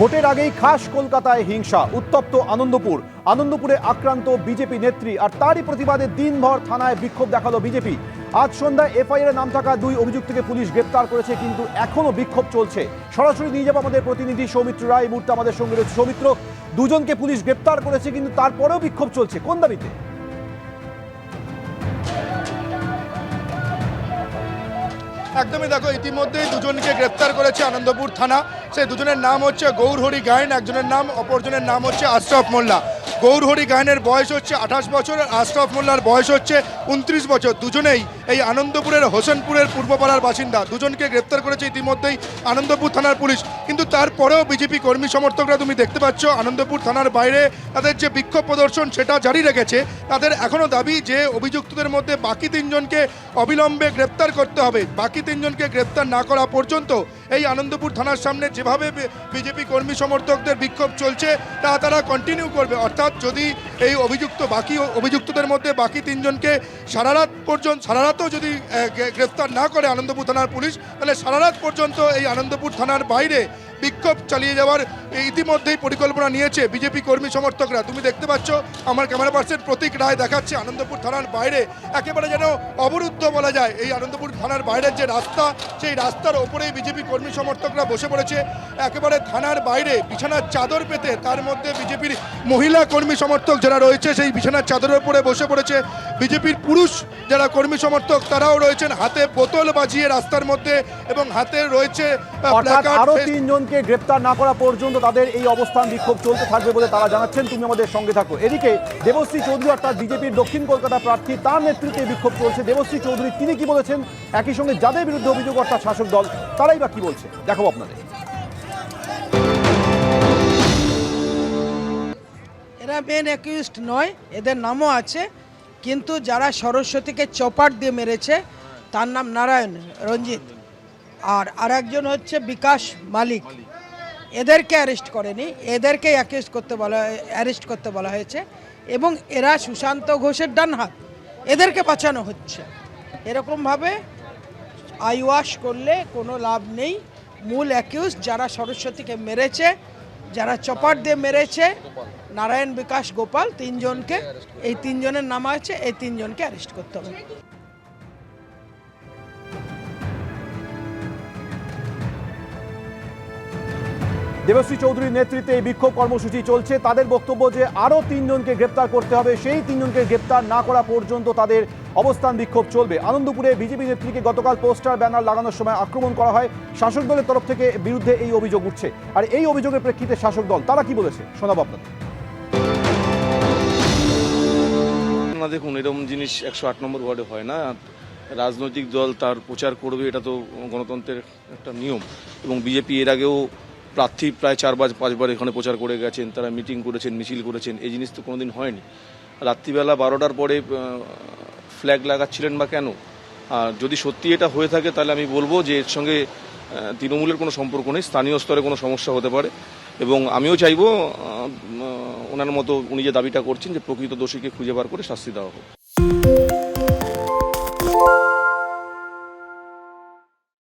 ভোটের আগেই খাস কলকাতায় হিংসা, উত্তপ্ত আনন্দপুর। আনন্দপুরে আক্রান্ত বিজেপি নেত্রী আর তারই প্রতিবাদে দিনভর থানায় বিক্ষোভ দেখাল বিজেপি। আজ সন্ধ্যায় এফআইআর নাম থাকা দুই অভিযুক্তকে পুলিশ গ্রেপ্তার করেছে, কিন্তু এখনও বিক্ষোভ চলছে। সরাসরি নিয়ে যাব আমাদের প্রতিনিধি সৌমিত্র রায়। মুহূর্তে আমাদের সঙ্গে রয়েছে সৌমিত্র। দুজনকে পুলিশ গ্রেপ্তার করেছে, কিন্তু তারপরেও বিক্ষোভ চলছে। কোন দাবিতে? একদমই দেখো, ইতিমধ্যেই দুজনকে গ্রেপ্তার করেছে আনন্দপুর থানা। সেই দুজনের নাম হচ্ছে গৌরহরি গায়েন, একজনের নাম, অপরজনের নাম হচ্ছে আশরাফ মোল্লা। গৌরহরি গায়নের বয়স হচ্ছে আঠাশ বছর আর আশরাফ মোল্লার বয়স হচ্ছে উনত্রিশ বছর। দুজনেই এই আনন্দপুরের, হোসেনপুরের পূর্বপাড়ার বাসিন্দা। দুজনকে গ্রেপ্তার করেছে ইতিমধ্যেই আনন্দপুর থানার পুলিশ। কিন্তু তারপরেও বিজেপি কর্মী সমর্থকরা তুমি দেখতে পাচ্ছ, আনন্দপুর থানার বাইরে তাদের যে বিক্ষোভ প্রদর্শন সেটা জারি রেখেছে, তাদের এখনও দাবি যে অভিযুক্তদের মধ্যে বাকি তিনজনকে অবিলম্বে গ্রেপ্তার করতে হবে। বাকি তিনজনকে গ্রেপ্তার না করা পর্যন্ত এই আনন্দপুর থানার সামনে যেভাবে বিজেপি কর্মী সমর্থকদের বিক্ষোভ চলছে, তা তারা কন্টিনিউ করবে। অর্থাৎ যদি এই অভিযুক্ত বাকি অভিযুক্তদের মধ্যে বাকি তিনজনকে সারারাত পর্যন্ত সারারাতও যদি গ্রেফতার না করে আনন্দপুর থানার পুলিশ, তাহলে সারারাত পর্যন্ত এই আনন্দপুর থানার বাইরে বিক্ষোভ চালিয়ে যাওয়ার ইতিমধ্যেই পরিকল্পনা নিয়েছে বিজেপি কর্মী সমর্থকরা। তুমি দেখতে পাচ্ছ আমার ক্যামেরা পার্সন প্রতীক রায় দেখাচ্ছে আনন্দপুর থানার বাইরে। একেবারে যেন অবরুদ্ধ বলা যায় এই আনন্দপুর থানার বাইরের যে রাস্তা সেই রাস্তার ওপরেই বিজেপি কর্মী সমর্থকরা বসে পড়েছে। একেবারে থানার বাইরে বিছানার চাদর পেতে তার মধ্যে বিজেপির মহিলা কর্মী সমর্থক যারা রয়েছে সেই বিছানার চাদরের উপরে বসে পড়েছে। বিজেপির পুরুষ যারা কর্মী সমর্থক তারাও রয়েছেন। হাতে বোতল বাজিয়ে রাস্তার মধ্যে এবং হাতে রয়েছে face- তিনজনকে গ্রেপ্তার না করা পর্যন্ত তাদের এই অবস্থান বিক্ষোভ চলতে থাকবে বলে তারা জানাচ্ছেন। তুমি আমাদের সঙ্গে থাকো। এদিকে দেবশ্রী চৌধুরী, অর্থাৎ বিজেপির দক্ষিণ কলকাতা প্রার্থী, তার নেতৃত্বে বিক্ষোভ চলছে। দেবশ্রী চৌধুরী, তিনি কি বলেছেন? একই সঙ্গে যাদের বিরুদ্ধে অভিযোগ, অর্থাৎ শাসক দল, তারাই বা কি বলছে? দেখো আপনাদের। এরা মেন অ্যাকিউজড নয়, এদের নামও আছে, কিন্তু যারা সরস্বতীকে চপাট দিয়ে মেরেছে, তার নাম নারায়ণ, রঞ্জিত। আর আরেকজন হচ্ছে বিকাশ মালিক। এদেরকে অ্যারেস্ট করেনি এদেরকে অ্যাকিউজ করতে বলা অ্যারেস্ট করতে বলা হয়েছে এবং এরা সুশান্ত ঘোষের ডান হাত। এদেরকে বাঁচানো হচ্ছে। এরকমভাবে আইওয়াশ করলে কোনো লাভ নেই। মূল অ্যাকিউজ যারা সরস্বতীকে মেরেছে, যারা চপার দিয়ে মেরেছে, নারায়ণ বিকাশ গোপাল, তিনজনকে, এই তিনজনের নাম আছে, এই তিনজনকে অ্যারেস্ট করতে হবে। দেবশ্রী চৌধুরীর নেতৃত্বে এই বিক্ষোভ কর্মসূচি চলছে। তাদের বক্তব্য যে আরও তিনজনকে গ্রেপ্তার করতে হবে, সেই তিনজনকে গ্রেপ্তার না করা পর্যন্ত তাদের অবস্থান বিক্ষোভ চলবে। আনন্দপুরে বিজেপি নেত্রীকে গতকাল পোস্টার, ব্যানার লাগানোর সময় আক্রমণ করা হয়। শাসক দলের তরফ থেকে বিরুদ্ধে এই অভিযোগ উঠছে। আর এই অভিযোগের প্রেক্ষিতে শাসক দল, তারা কি বলেছে? শোনাবো আপনাদের। না, দেখুন, এরকম জিনিস একশো আট নম্বর ওয়ার্ডে হয় না। রাজনৈতিক দল তার প্রচার করবে, এটা তো গণতন্ত্রের একটা নিয়ম। এবং বিজেপি এর আগেও প্রার্থী প্রায় চারবার পাঁচবার এখানে প্রচার করে গেছেন, তারা মিটিং করেছেন, মিছিল করেছেন, এই জিনিস তো কোনোদিন হয়নি। রাত্রিবেলা বারোটার পরে ফ্ল্যাগ লাগাচ্ছিলেন বা কেন? আর যদি সত্যি এটা হয়ে থাকে, তাহলে আমি বলব যে এর সঙ্গে তৃণমূলের কোনো সম্পর্ক নেই, স্থানীয় স্তরে কোনো সমস্যা হতে পারে। এবং আমিও চাইব ওনার মতো উনি যে দাবিটা করছেন যে প্রকৃত দোষীকে খুঁজে বার করে শাস্তি দেওয়া হোক।